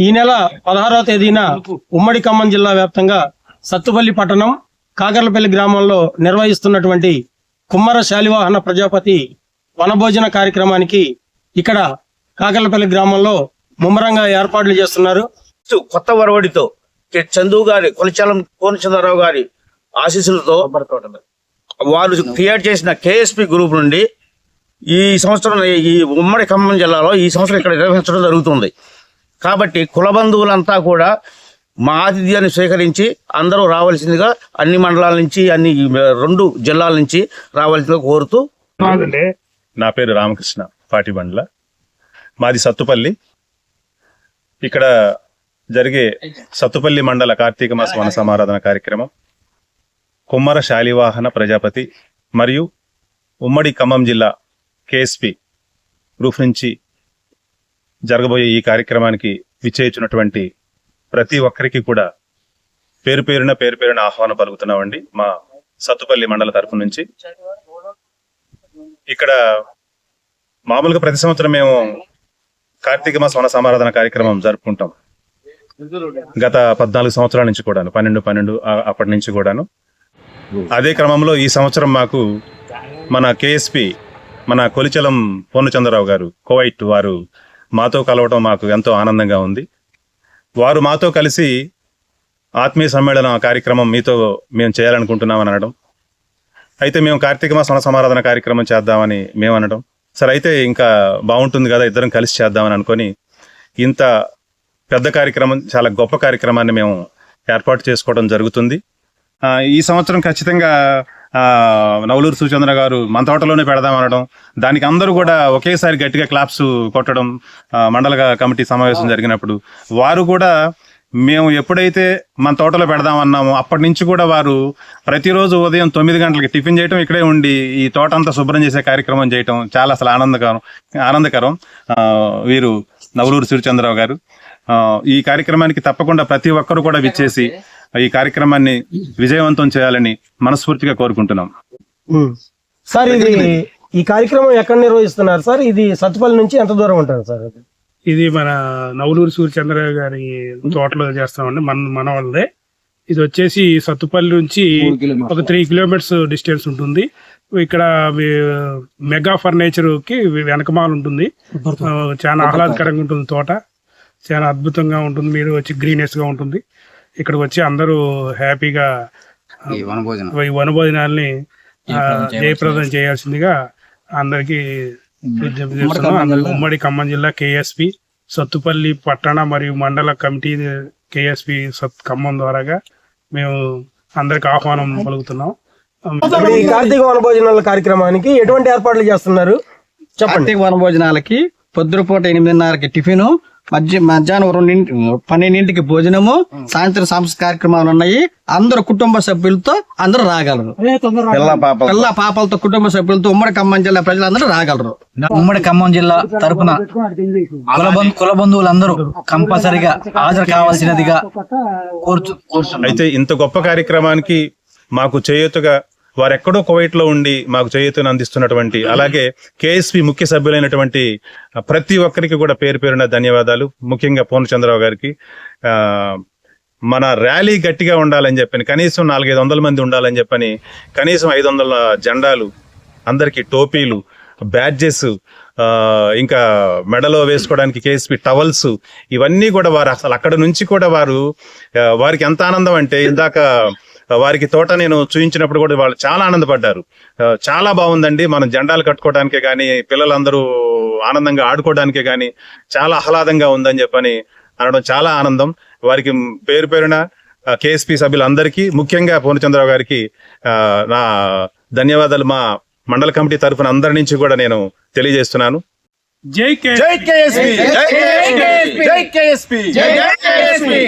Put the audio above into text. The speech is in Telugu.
ఈ నెల పదహారవ తేదీన ఉమ్మడి ఖమ్మం జిల్లా వ్యాప్తంగా సత్తుపల్లి పట్టణం కాకర్లపల్లి గ్రామంలో నిర్వహిస్తున్నటువంటి కుమ్మర శాలివాహన ప్రజాపతి వనభోజన కార్యక్రమానికి ఇక్కడ కాకర్లపల్లి గ్రామంలో ముమ్మరంగా ఏర్పాట్లు చేస్తున్నారు కొత్త వరవడితో. చందు గారి కొలచాలం కోనచంద్రరావు గారి ఆశీస్సులతో వారు క్రియేట్ చేసిన కేఎస్పి గ్రూప్ నుండి ఈ సంవత్సరం ఈ ఉమ్మడి ఖమ్మం జిల్లాలో ఈ సంవత్సరం ఇక్కడ నిర్వహించడం జరుగుతుంది కాబట్టి కుల బంధువులంతా కూడా మా ఆతిథ్యాన్ని స్వీకరించి అందరూ రావాల్సిందిగా అన్ని మండలాల నుంచి అన్ని రెండు జిల్లాల నుంచి రావాల్సిందిగా కోరుతూ నా పేరు రామకృష్ణ పాటిబండ్ల మాది సత్తుపల్లి. ఇక్కడ జరిగే సత్తుపల్లి మండల కార్తీక మాస వన సమారాధన కార్యక్రమం కుమ్మర శాలివాహన ప్రజాపతి మరియు ఉమ్మడి ఖమ్మం జిల్లా కేఎస్పి గ్రూప్ నుంచి జరగబోయే ఈ కార్యక్రమానికి విచ్చేయించినటువంటి ప్రతి ఒక్కరికి కూడా పేరు పేరున పేరు పేరున ఆహ్వానం పలుకుతున్నామండి. మా సత్తుపల్లి మండల తరపు నుంచి. ఇక్కడ మామూలుగా ప్రతి సంవత్సరం మేము కార్తీక మాస వన సమారాధన కార్యక్రమం జరుపుకుంటాం. గత పద్నాలుగు సంవత్సరాల నుంచి కూడాను పన్నెండు పన్నెండు అప్పటి నుంచి కూడాను. అదే క్రమంలో ఈ సంవత్సరం మాకు మన కేఎస్పి మన కొలిచలం పొన్నుచంద్రరావు గారు కోవైట్ వారు మాతో కలవటం మాకు ఎంతో ఆనందంగా ఉంది. వారు మాతో కలిసి ఆత్మీయ సమ్మేళనం కార్యక్రమం మీతో మేము చేయాలనుకుంటున్నాం అనడం. అయితే మేము కార్తీక మాస సమారాధన కార్యక్రమం చేద్దామని మేము అనడం. సరే అయితే ఇంకా బాగుంటుంది కదా ఇద్దరం కలిసి చేద్దామని అనుకొని ఇంత పెద్ద కార్యక్రమం చాలా గొప్ప కార్యక్రమాన్ని మేము ఏర్పాటు చేసుకోవడం జరుగుతుంది. ఈ సంవత్సరం ఖచ్చితంగా నవలూరు సుచంద్ర గారు మన తోటలోనే పెడదాం అనడం దానికి అందరూ కూడా ఒకేసారి గట్టిగా క్లాప్స్ కొట్టడం మండల కమిటీ సమావేశం జరిగినప్పుడు వారు కూడా మేము ఎప్పుడైతే మన తోటలో పెడదామన్నామో అప్పటి నుంచి కూడా వారు ప్రతిరోజు ఉదయం తొమ్మిది గంటలకి టిఫిన్ చేయటం ఇక్కడే ఉండి ఈ తోట అంతా శుభ్రం చేసే కార్యక్రమం చేయటం చాలా అసలు ఆనందకరం ఆనందకరం. వీరు నవలూరు సూర్యచంద్రరావు గారు. ఈ కార్యక్రమానికి తప్పకుండా ప్రతి ఒక్కరు కూడా విచ్చేసి ఈ కార్యక్రమాన్ని విజయవంతం చేయాలని మనస్ఫూర్తిగా కోరుకుంటున్నాం. సార్ ఇది ఈ కార్యక్రమం ఎక్కడ నిర్వహిస్తున్నారు సార్? ఇది సత్తుపల్లి నుంచి ఎంత దూరం ఉంటుంది సార్? ఇది? మన నవలూరు సూర్యచంద్ర గారి తోటలో చేస్తామండి మన మన వాళ్ళదే. ఇది వచ్చేసి సత్తుపల్లి నుంచి ఒక త్రీ కిలోమీటర్స్ డిస్టెన్స్ ఉంటుంది. ఇక్కడ మెగా ఫర్నిచర్కి వెనకమాల ఉంటుంది. చాలా ఆహ్లాదకరంగా ఉంటుంది తోట. చాలా అద్భుతంగా ఉంటుంది. మీరు వచ్చి గ్రీనెస్గా ఉంటుంది. ఇక్కడికి వచ్చి అందరూ హ్యాపీగా ఈ వనభోజనాల్ని జయప్రదం చేయాల్సిందిగా. అందరికీ ఉమ్మడి ఖమ్మం జిల్లా. కేఎస్పి సత్తుపల్లి పట్టణ మరియు మండల కమిటీ కేఎస్పి సత్ ఖమ్మం ద్వారాగా మేము అందరికి ఆహ్వానం పలుకుతున్నాం. ఈ కార్తీక వనభోజనాల కార్యక్రమానికి ఎటువంటి ఏర్పాట్లు చేస్తున్నారు? చెప్పండి. కార్తీక వనభోజనాలకి పొద్దుపూట ఎనిమిదిన్నరకి టిఫిన్ మధ్య మధ్యాహ్నం రెండింటి పన్నెండింటికి భోజనము సాయంత్రం సాంస్కృతిక కార్యక్రమాలు ఉన్నాయి అందరు కుటుంబ సభ్యులతో అందరూ రాగలరు పిల్ల పాపలతో కుటుంబ సభ్యులతో ఉమ్మడి ఖమ్మం జిల్లా ప్రజలందరూ రాగలరు ఉమ్మడి ఖమ్మం జిల్లా తరపున కుల బంధు కుల బంధువులందరూ కంపల్సరిగా హాజరు కావాల్సినదిగా కోరుచు కోరుచున్నాం అయితే ఇంత గొప్ప కార్యక్రమానికి మాకు చేయూతగా వారెక్కడో కువైట్లో ఉండి మాకు చేయూతను అందిస్తున్నటువంటి అలాగే కేఎస్పి ముఖ్య సభ్యులైనటువంటి ప్రతి ఒక్కరికి కూడా పేరు పేరున ధన్యవాదాలు. ముఖ్యంగా పూర్ణచంద్రరావు గారికి. మన ర్యాలీ గట్టిగా ఉండాలని చెప్పని కనీసం నాలుగైదు వందల మంది ఉండాలని చెప్పని కనీసం ఐదు వందల జెండాలు అందరికి టోపీలు బ్యాడ్జెస్ ఇంకా మెడలో వేసుకోవడానికి కేఎస్పి టవల్స్ ఇవన్నీ కూడా వారు అసలు అక్కడ నుంచి కూడా వారు వారికి ఎంత ఆనందం అంటే ఇందాక వారికి తోట నేను చూపించినప్పుడు కూడా వాళ్ళు చాలా ఆనందపడ్డారు. చాలా బాగుందండి. మనం జెండాలు కట్టుకోవడానికే కానీ పిల్లలందరూ ఆనందంగా ఆడుకోవడానికే కానీ చాలా ఆహ్లాదంగా ఉందని చెప్పని అనడం చాలా ఆనందం. వారికి పేరు పేరున కేఎస్పి సభ్యులందరికీ ముఖ్యంగా పూర్ణచంద్రరావు గారికి ఆ, నా ధన్యవాదాలు మా మండల కమిటీ తరఫున అందరి నుంచి కూడా నేను తెలియజేస్తున్నాను. జై కే జై కేఎస్పి జై కేఎస్పి జై కేఎస్పి